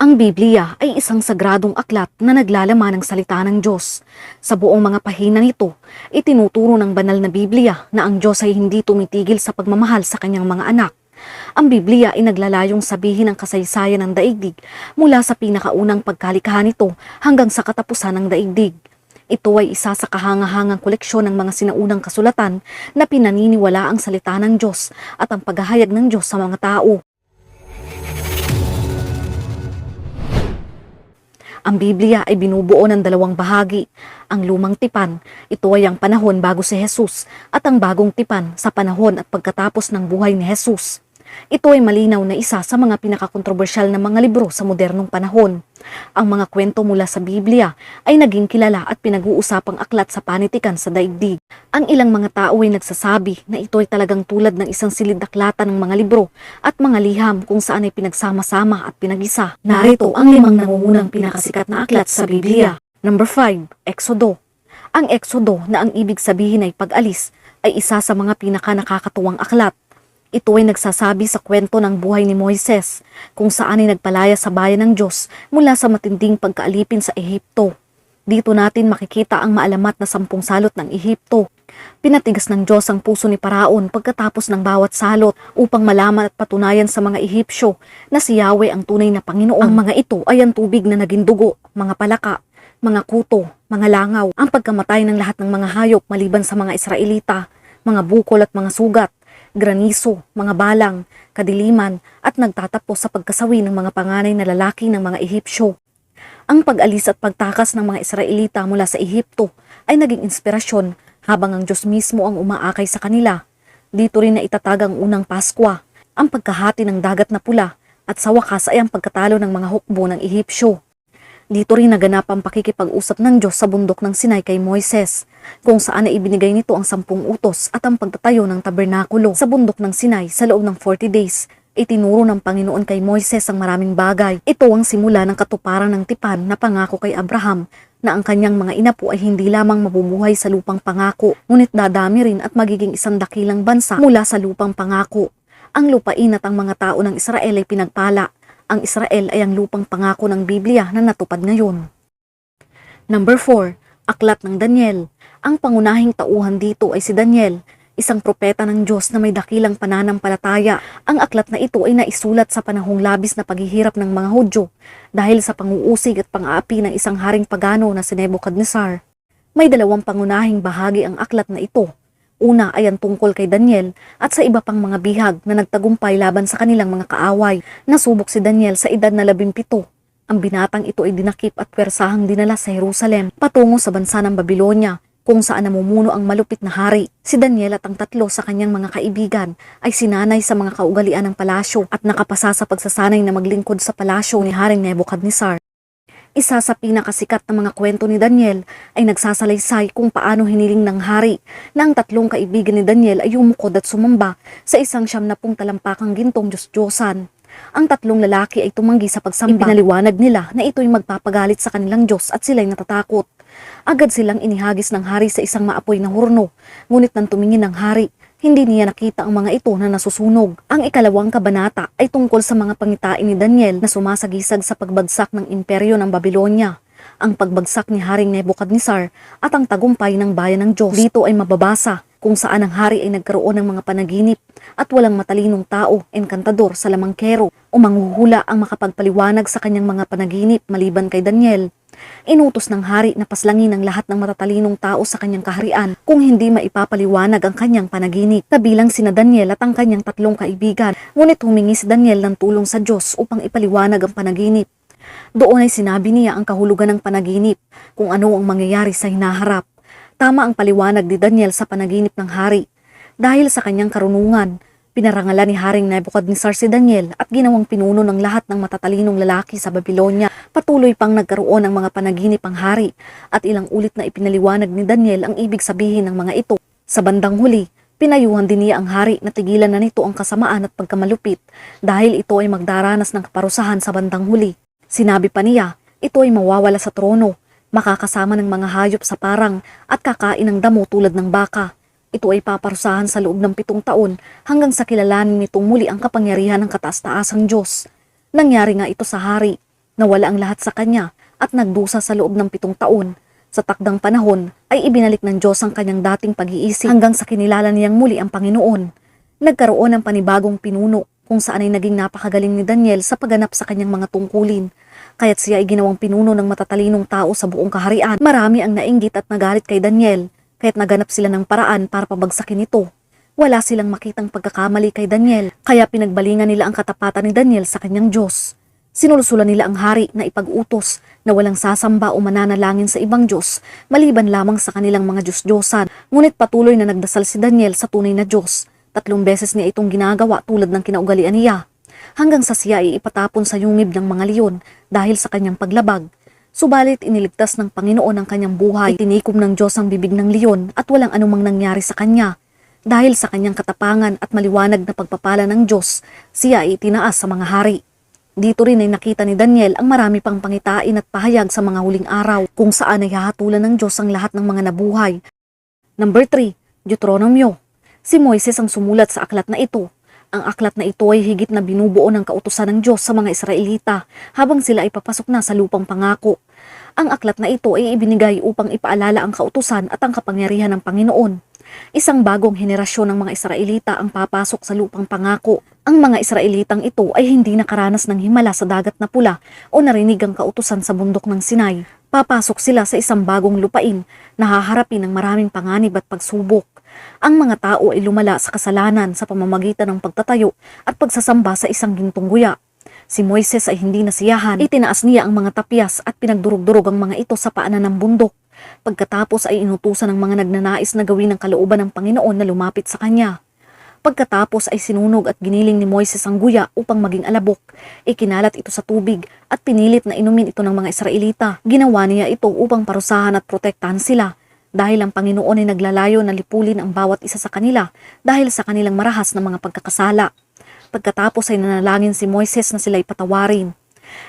Ang Biblia ay isang sagradong aklat na naglalaman ng salita ng Diyos. Sa buong mga pahina nito, itinuturo ng banal na Biblia na ang Diyos ay hindi tumitigil sa pagmamahal sa kanyang mga anak. Ang Biblia ay naglalayong sabihin ang kasaysayan ng daigdig mula sa pinakaunang pagkalikahan nito hanggang sa katapusan ng daigdig. Ito ay isa sa kahangahangang koleksyon ng mga sinaunang kasulatan na pinaniniwala ang salita ng Diyos at ang paghahayag ng Diyos sa mga tao. Ang Biblia ay binubuo ng dalawang bahagi. Ang lumang tipan, ito ay ang panahon bago si Jesus at ang bagong tipan sa panahon at pagkatapos ng buhay ni Jesus. Ito ay malinaw na isa sa mga pinakakontrobersyal na mga libro sa modernong panahon. Ang mga kwento mula sa Biblia ay naging kilala at pinag-uusapang aklat sa panitikan sa daigdig. Ang ilang mga tao ay nagsasabi na ito ay talagang tulad ng isang silid-aklatan ng mga libro at mga liham kung saan ay pinagsama-sama at pinag-isa. Narito ang limang nangungunang pinakasikat na aklat sa Biblia. Number 5, Exodo. Ang Exodo na ang ibig sabihin ay pag-alis ay isa sa mga pinaka nakakatuwang aklat. Ito ay nagsasabi sa kwento ng buhay ni Moises, kung saan ay nagpalaya sa bayan ng Diyos mula sa matinding pagkaalipin sa Ehipto. Dito natin makikita ang maalamat na sampung salot ng Ehipto. Pinatigas ng Diyos ang puso ni Paraon pagkatapos ng bawat salot upang malaman at patunayan sa mga Ehipsyo na si Yahweh ang tunay na Panginoon. Ang mga ito ay ang tubig na naging dugo, mga palaka, mga kuto, mga langaw, ang pagkamatay ng lahat ng mga hayop maliban sa mga Israelita, mga bukol at mga sugat, graniso, mga balang, kadiliman at nagtatapos sa pagkasawi ng mga panganay na lalaki ng mga Ehipsyo. Ang pag-alis at pagtakas ng mga Israelita mula sa Ehipto ay naging inspirasyon habang ang Diyos mismo ang umaakay sa kanila. Dito rin na itatag ang unang Paskwa, ang pagkahati ng dagat na pula at sa wakas ay ang pagkatalo ng mga hukbo ng Ehipsyo. Dito rin naganap ang pakikipag-usap ng Diyos sa bundok ng Sinai kay Moises, kung saan ay ibinigay nito ang sampung utos at ang pagtatayo ng tabernakulo. Sa bundok ng Sinai, sa loob ng 40 days, itinuro ng Panginoon kay Moises ang maraming bagay. Ito ang simula ng katuparan ng tipan na pangako kay Abraham na ang kanyang mga inapo ay hindi lamang mabubuhay sa lupang pangako, ngunit dadami rin at magiging isang dakilang bansa mula sa lupang pangako. Ang lupain at ang mga tao ng Israel ay pinagpala ang Israel ay ang lupang pangako ng Biblia na natupad ngayon. Number 4, Aklat ng Daniel. Ang pangunahing tauhan dito ay si Daniel, isang propeta ng Diyos na may dakilang pananampalataya. Ang aklat na ito ay naisulat sa panahong labis na paghihirap ng mga Hudyo dahil sa panguusig at pang-aapi ng isang haring pagano na si Nebuchadnezzar. May dalawang pangunahing bahagi ang aklat na ito. Una ay ang tungkol kay Daniel at sa iba pang mga bihag na nagtagumpay laban sa kanilang mga kaaway. Nasubok si Daniel sa edad na labimpito. Ang binatang ito ay dinakip at pwersahang dinala sa Jerusalem patungo sa bansa ng Babylonia kung saan namumuno ang malupit na hari. Si Daniel at ang tatlo sa kanyang mga kaibigan ay sinanay sa mga kaugalian ng palasyo at nakapasa sa pagsasanay na maglingkod sa palasyo ni Haring Nebuchadnezzar. Isa sa pinakasikat na mga kwento ni Daniel ay nagsasalaysay kung paano hiniling ng hari na ang tatlong kaibigan ni Daniel ay umukod at sumamba sa isang siyam na pung talampakang gintong Diyos-Diyosan. Ang tatlong lalaki ay tumanggi sa pagsamba. Ipinaliwanag nila na ito'y magpapagalit sa kanilang Diyos at sila'y natatakot. Agad silang inihagis ng hari sa isang maapoy na hurno, ngunit nang tumingin ng hari, hindi niya nakita ang mga ito na nasusunog. Ang ikalawang kabanata ay tungkol sa mga pangitain ni Daniel na sumasagisag sa pagbagsak ng imperyo ng Babylonia, ang pagbagsak ni Haring Nebuchadnezzar at ang tagumpay ng bayan ng Diyos. Dito ay mababasa kung saan ang hari ay nagkaroon ng mga panaginip at walang matalinong tao, enkantador sa lamangkero o manghuhula ang makapagpaliwanag sa kanyang mga panaginip maliban kay Daniel. Inutos ng hari na paslangin ang lahat ng matatalinong tao sa kanyang kaharian kung hindi maipapaliwanag ang kanyang panaginip. Kabilang sina Daniel at ang kanyang tatlong kaibigan, ngunit humingi si Daniel ng tulong sa Diyos upang ipaliwanag ang panaginip. Doon ay sinabi niya ang kahulugan ng panaginip, kung ano ang mangyayari sa hinaharap. Tama ang paliwanag ni Daniel sa panaginip ng hari. Dahil sa kanyang karunungan, pinarangalan ni Haring Nebuchadnezzar si Daniel at ginawang pinuno ng lahat ng matatalinong lalaki sa Babylonia. Patuloy pang nagkaroon ng mga panaginip ang hari at ilang ulit na ipinaliwanag ni Daniel ang ibig sabihin ng mga ito. Sa bandang huli, pinayuhan din niya ang hari na tigilan na nito ang kasamaan at pagkamalupit dahil ito ay magdaranas ng kaparusahan sa bandang huli. Sinabi pa niya, ito ay mawawala sa trono, makakasama ng mga hayop sa parang at kakain ng damo tulad ng baka. Ito ay paparusahan sa loob ng pitong taon hanggang sa kilalanin nitong muli ang kapangyarihan ng kataas-taasang Diyos. Nangyari nga ito sa hari. Nawala ang lahat sa kanya at nagdusa sa loob ng pitong taon. Sa takdang panahon ay ibinalik ng Diyos ang kanyang dating pag-iisip hanggang sa kinilala niyang muli ang Panginoon. Nagkaroon ng panibagong pinuno kung saan ay naging napakagaling ni Daniel sa pagganap sa kanyang mga tungkulin. Kaya't siya ay ginawang pinuno ng matatalinong tao sa buong kaharian. Marami ang nainggit at nagalit kay Daniel, kaya't naganap sila ng paraan para pabagsakin ito. Wala silang makitang pagkakamali kay Daniel, kaya pinagbalingan nila ang katapatan ni Daniel sa kanyang Diyos. Sinulsulan nila ang hari na ipag-utos na walang sasamba o mananalangin sa ibang Diyos maliban lamang sa kanilang mga Diyos-Diyosan. Ngunit patuloy na nagdasal si Daniel sa tunay na Diyos. Tatlong beses niya itong ginagawa tulad ng kinaugalian niya. Hanggang sa siya ay ipatapon sa yungib ng mga leon dahil sa kanyang paglabag. Subalit iniligtas ng Panginoon ang kanyang buhay. Itinikom ng Diyos ang bibig ng leon at walang anumang nangyari sa kanya. Dahil sa kanyang katapangan at maliwanag na pagpapala ng Diyos, siya ay itinaas sa mga hari. Dito rin ay nakita ni Daniel ang marami pang pangitain at pahayag sa mga huling araw kung saan ay hahatulan ng Diyos ang lahat ng mga nabuhay. Number 3, Deuteronomio. Si Moises ang sumulat sa aklat na ito. Ang aklat na ito ay higit na binubuo ng kautusan ng Diyos sa mga Israelita habang sila ay papasok na sa lupang pangako. Ang aklat na ito ay ibinigay upang ipaalala ang kautusan at ang kapangyarihan ng Panginoon. Isang bagong henerasyon ng mga Israelita ang papasok sa lupang pangako. Ang mga Israelitang ito ay hindi nakaranas ng himala sa dagat na pula o narinig ang kautusan sa bundok ng Sinai. Papasok sila sa isang bagong lupain na haharapin ng maraming panganib at pagsubok. Ang mga tao ay lumala sa kasalanan sa pamamagitan ng pagtatayo at pagsasamba sa isang gintong guya. Si Moises ay hindi nasiyahan, itinaas niya ang mga tapyas at pinagdurog-durog ang mga ito sa paanan ng bundok. Pagkatapos ay inutusan ng mga nagnanais na gawin ng kalooban ng Panginoon na lumapit sa kanya. Pagkatapos ay sinunog at giniling ni Moises ang guya upang maging alabok. Ikinalat ito sa tubig at pinilit na inumin ito ng mga Israelita. Ginawa niya ito upang parusahan at protektahan sila dahil ang Panginoon ay naglalayo na lipulin ang bawat isa sa kanila dahil sa kanilang marahas na mga pagkakasala. Pagkatapos ay nanalangin si Moises na sila'y patawarin.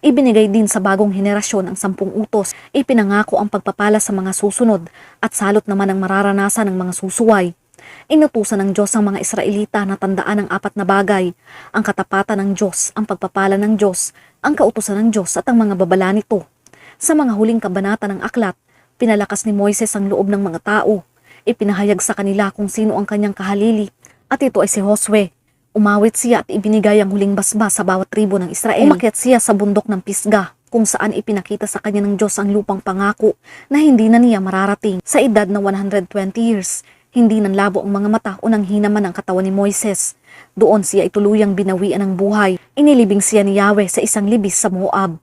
Ibinigay din sa bagong henerasyon ang sampung utos, ipinangako ang pagpapala sa mga susunod at salot naman ang mararanasan ng mga susuway. Inutusan ng Diyos ang mga Israelita na tandaan ang apat na bagay, ang katapatan ng Diyos, ang pagpapala ng Diyos, ang kautusan ng Diyos at ang mga babala nito. Sa mga huling kabanata ng aklat, pinalakas ni Moises ang loob ng mga tao. Ipinahayag sa kanila kung sino ang kanyang kahalili at ito ay si Josue. Umawit siya at ibinigay ang huling basbas sa bawat tribo ng Israel. Umakyat siya sa bundok ng Pisga kung saan ipinakita sa kanya ng Diyos ang lupang pangako na hindi na niya mararating sa edad na 120 years. Hindi nanlabo ang mga mata o nang hinaman ang katawan ni Moises. Doon siya ay tuluyang binawian ng buhay. Inilibing siya ni Yahweh sa isang libis sa Moab.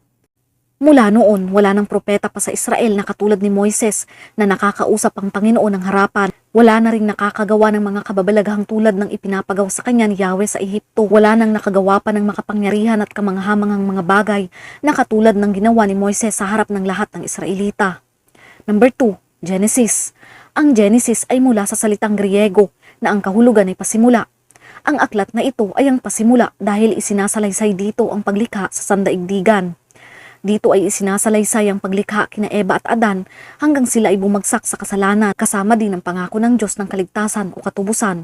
Mula noon, wala nang propeta pa sa Israel na katulad ni Moises na nakakausap ang Panginoon ng harapan. Wala na ring nakakagawa ng mga kababalaghang tulad ng ipinapagaw sa kanya ni Yahweh sa Ehipto. Wala nang nakagawa pa ng makapangyarihan at kamanghamangang mga bagay na katulad ng ginawa ni Moises sa harap ng lahat ng Israelita. Number 2, Genesis. Ang Genesis ay mula sa salitang Griego na ang kahulugan ay pasimula. Ang aklat na ito ay ang pasimula dahil isinasalaysay dito ang paglikha sa sandaigdigan. Dito ay isinasalaysay ang paglikha kina Eva at Adan hanggang sila ay bumagsak sa kasalanan kasama din ang pangako ng Diyos ng kaligtasan o katubusan.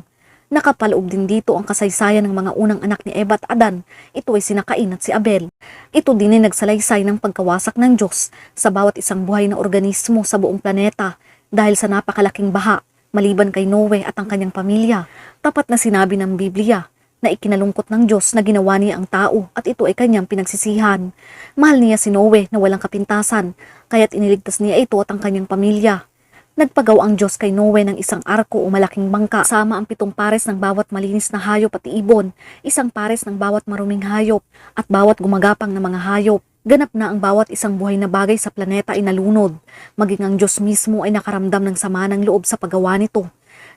Nakapaloob din dito ang kasaysayan ng mga unang anak ni Eva at Adan. Ito ay sina Cain at si Abel. Ito din ay nagsalaysay ng pagkawasak ng Diyos sa bawat isang buhay na organismo sa buong planeta dahil sa napakalaking baha maliban kay Noe at ang kanyang pamilya. Tapat na sinabi ng Biblia na ikinalungkot ng Diyos na ginawa niya ang tao at ito ay kanyang pinagsisihan. Mahal niya si Noe na walang kapintasan, kaya't iniligtas niya ito at ang kanyang pamilya. Nagpagaw ang Diyos kay Noe ng isang arko o malaking bangka, sama ang pitong pares ng bawat malinis na hayop at ibon, isang pares ng bawat maruming hayop, at bawat gumagapang na mga hayop. Ganap na ang bawat isang buhay na bagay sa planeta ay nalunod, maging ang Diyos mismo ay nakaramdam ng sama ng loob sa paggawa nito.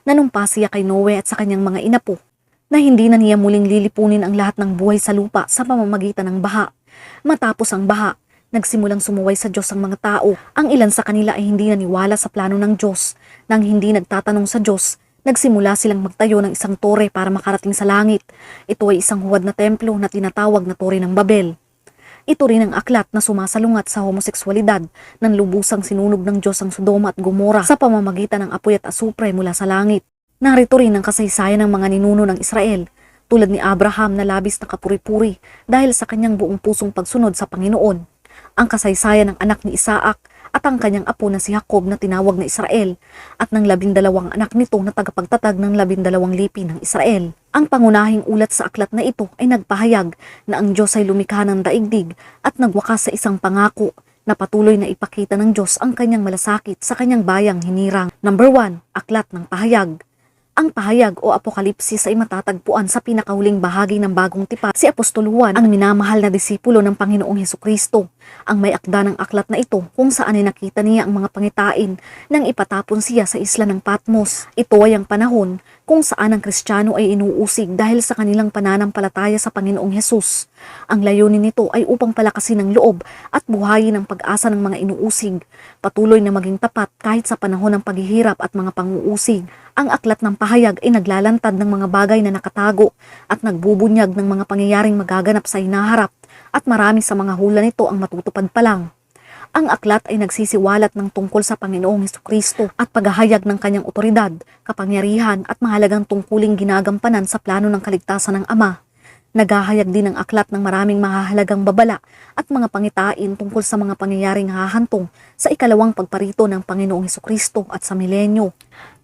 Nanumpa siya kay Noe at sa kanyang mga inapo na hindi na niya muling lilipunin ang lahat ng buhay sa lupa sa pamamagitan ng baha. Matapos ang baha, nagsimulang sumuway sa Diyos ang mga tao. Ang ilan sa kanila ay hindi naniwala sa plano ng Diyos. Nang hindi nagtatanong sa Diyos, nagsimula silang magtayo ng isang tore para makarating sa langit. Ito ay isang huwad na templo na tinatawag na tore ng Babel. Ito rin ang aklat na sumasalungat sa homoseksualidad ng lubusang sinunog ng Diyos ang Sodoma at Gomora sa pamamagitan ng apoy at asupre mula sa langit. Narito rin ang kasaysayan ng mga ninuno ng Israel, tulad ni Abraham na labis na kapuri-puri dahil sa kanyang buong pusong pagsunod sa Panginoon. ang kasaysayan ng anak ni Isaac at ang kanyang apo na si Jacob na tinawag na Israel at ng labindalawang anak nito na tagapagtatag ng labindalawang lipi ng Israel. Ang pangunahing ulat sa aklat na ito ay nagpahayag na ang Diyos ay lumikha ng daigdig at nagwakas sa isang pangako na patuloy na ipakita ng Diyos ang kanyang malasakit sa kanyang bayang hinirang. Number 1, aklat ng pahayag. Ang pahayag o apokalipsis ay matatagpuan sa pinakahuling bahagi ng bagong tipa. Si Apostol Juan, ang minamahal na disipulo ng Panginoong Heso Kristo, ang may akda ng aklat na ito kung saan ay nakita niya ang mga pangitain nang ipatapon siya sa isla ng Patmos. Ito ay ang panahon kung saan ang Kristiyano ay inuusig dahil sa kanilang pananampalataya sa Panginoong Hesus. Ang layunin nito ay upang palakasin ang loob at buhayin ang pag-asa ng mga inuusig, patuloy na maging tapat kahit sa panahon ng paghihirap at mga panguusig. Ang aklat ng pahayag ay naglalantad ng mga bagay na nakatago at nagbubunyag ng mga pangyayaring magaganap sa hinaharap at marami sa mga hula nito ang matutupad pa lang. Ang aklat ay nagsisiwalat ng tungkol sa Panginoong Heso Kristo at paghahayag ng kanyang otoridad, kapangyarihan at mahalagang tungkuling ginagampanan sa plano ng kaligtasan ng Ama. Naghahayag din ang aklat ng maraming mahahalagang babala at mga pangitain tungkol sa mga pangyayaring hahantong sa ikalawang pagparito ng Panginoong Heso Kristo at sa milenyo.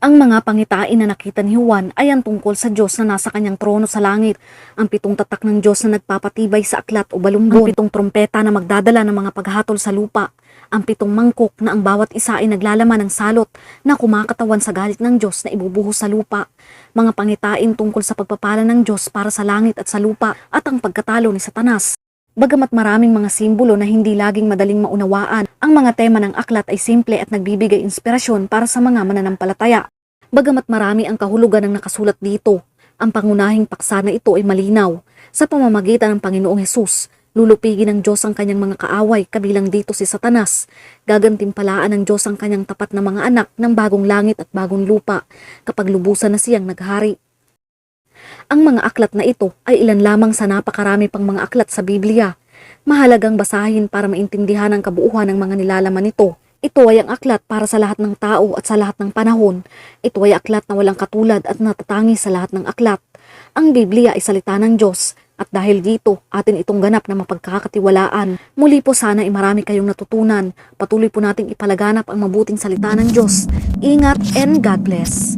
Ang mga pangitain na nakita ni Juan ay ang tungkol sa Diyos na nasa kanyang trono sa langit, ang pitong tatak ng Diyos na nagpapatibay sa aklat o balumbon, ang pitong trompeta na magdadala ng mga paghatol sa lupa, ang pitong mangkok na ang bawat isa ay naglalaman ng salot na kumakatawan sa galit ng Diyos na ibubuhos sa lupa, mga pangitain tungkol sa pagpapala ng Diyos para sa langit at sa lupa at ang pagkatalo ni Satanas. Bagamat maraming mga simbolo na hindi laging madaling maunawaan, ang mga tema ng aklat ay simple at nagbibigay inspirasyon para sa mga mananampalataya. Bagamat marami ang kahulugan ng nakasulat dito, ang pangunahing paksa na ito ay malinaw. Sa pamamagitan ng Panginoong Hesus, lulupigin ng Diyos ang kanyang mga kaaway kabilang dito si Satanas. Gagantimpalaan ng Diyos ang kanyang tapat na mga anak ng bagong langit at bagong lupa kapag lubusan na siyang naghari. Ang mga aklat na ito ay ilan lamang sa napakarami pang mga aklat sa Biblia. Mahalagang basahin para maintindihan ang kabuuan ng mga nilalaman nito. Ito ay ang aklat para sa lahat ng tao at sa lahat ng panahon. Ito ay aklat na walang katulad at natatangi sa lahat ng aklat. Ang Biblia ay salita ng Diyos at dahil dito, atin itong ganap na mapagkakatiwalaan. Muli po sana ay marami kayong natutunan. Patuloy po nating ipalaganap ang mabuting salita ng Diyos. Ingat and God bless.